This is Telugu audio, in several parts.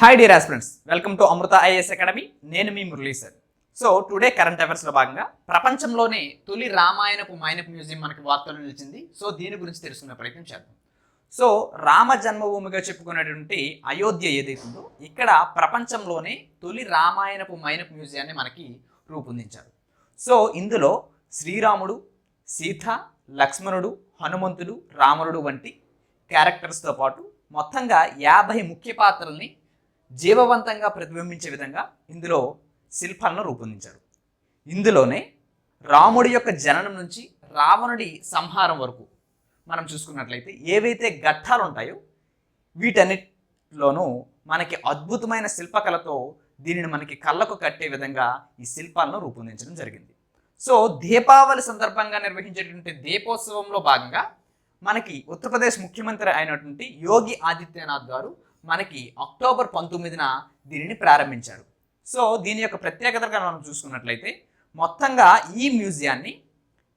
Hi dear aspirants welcome to Amrita IAS academy నేను మీ Murali sir. So today current అఫైర్స్లో భాగంగా ప్రపంచంలోనే తొలి రామాయణపు మైనపు మ్యూజియం మనకి వార్తలు నిలిచింది. సో దీని గురించి తెలుసుకునే ప్రయత్నం చేద్దాం. సో రామ జన్మభూమిగా చెప్పుకునేటువంటి అయోధ్య ఏదైతుందో ఇక్కడ ప్రపంచంలోనే తొలి రామాయణపు మైనపు మ్యూజియాన్ని మనకి రూపొందించారు. సో ఇందులో శ్రీరాముడు సీత లక్ష్మణుడు హనుమంతుడు రావణుడు వంటి క్యారెక్టర్స్తో పాటు మొత్తంగా యాభై ముఖ్య పాత్రల్ని జీవవంతంగా ప్రతిబింబించే విధంగా ఇందులో శిల్పాలను రూపొందించారు. ఇందులోనే రాముడి యొక్క జననం నుంచి రావణుడి సంహారం వరకు మనం చూసుకున్నట్లయితే ఏవైతే ఘట్టాలు ఉంటాయో వీటన్నిటిలోనూ మనకి అద్భుతమైన శిల్పకళతో దీనిని మనకి కళ్ళకు కట్టే విధంగా ఈ శిల్పాలను రూపొందించడం జరిగింది. సో దీపావళి సందర్భంగా నిర్వహించేటువంటి దీపోత్సవంలో భాగంగా మనకి ఉత్తరప్రదేశ్ ముఖ్యమంత్రి అయినటువంటి యోగి ఆదిత్యనాథ్ గారు మనకి అక్టోబర్ పంతొమ్మిదిన దీనిని ప్రారంభించారు. సో దీని యొక్క ప్రత్యేకతగా మనం చూసుకున్నట్లయితే మొత్తంగా ఈ మ్యూజియాన్ని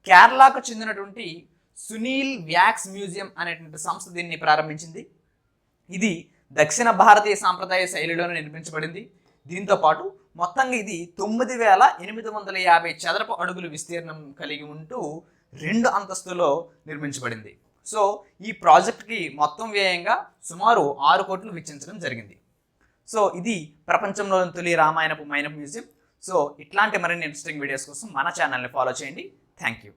కేరళకు చెందినటువంటి సునీల్ వ్యాక్స్ మ్యూజియం అనేటువంటి సంస్థ దీన్ని ప్రారంభించింది. ఇది దక్షిణ భారతీయ సాంప్రదాయ శైలిలోనే నిర్మించబడింది. దీంతో పాటు మొత్తంగా ఇది తొమ్మిది వేల ఎనిమిది వందల యాభై చదరపు అడుగులు విస్తీర్ణం కలిగి ఉంటూ రెండు అంతస్తులో నిర్మించబడింది. సో ఈ ప్రాజెక్ట్కి మొత్తం వ్యయంగా సుమారు ఆరు కోట్లు వెచ్చించడం జరిగింది. సో ఇది ప్రపంచంలోని తొలి రామాయణపు మైనపు మ్యూజియం. సో ఇట్లాంటి మరిన్ని ఇంట్రెస్టింగ్ వీడియోస్ కోసం మన ఛానల్ని ఫాలో చేయండి. Thank you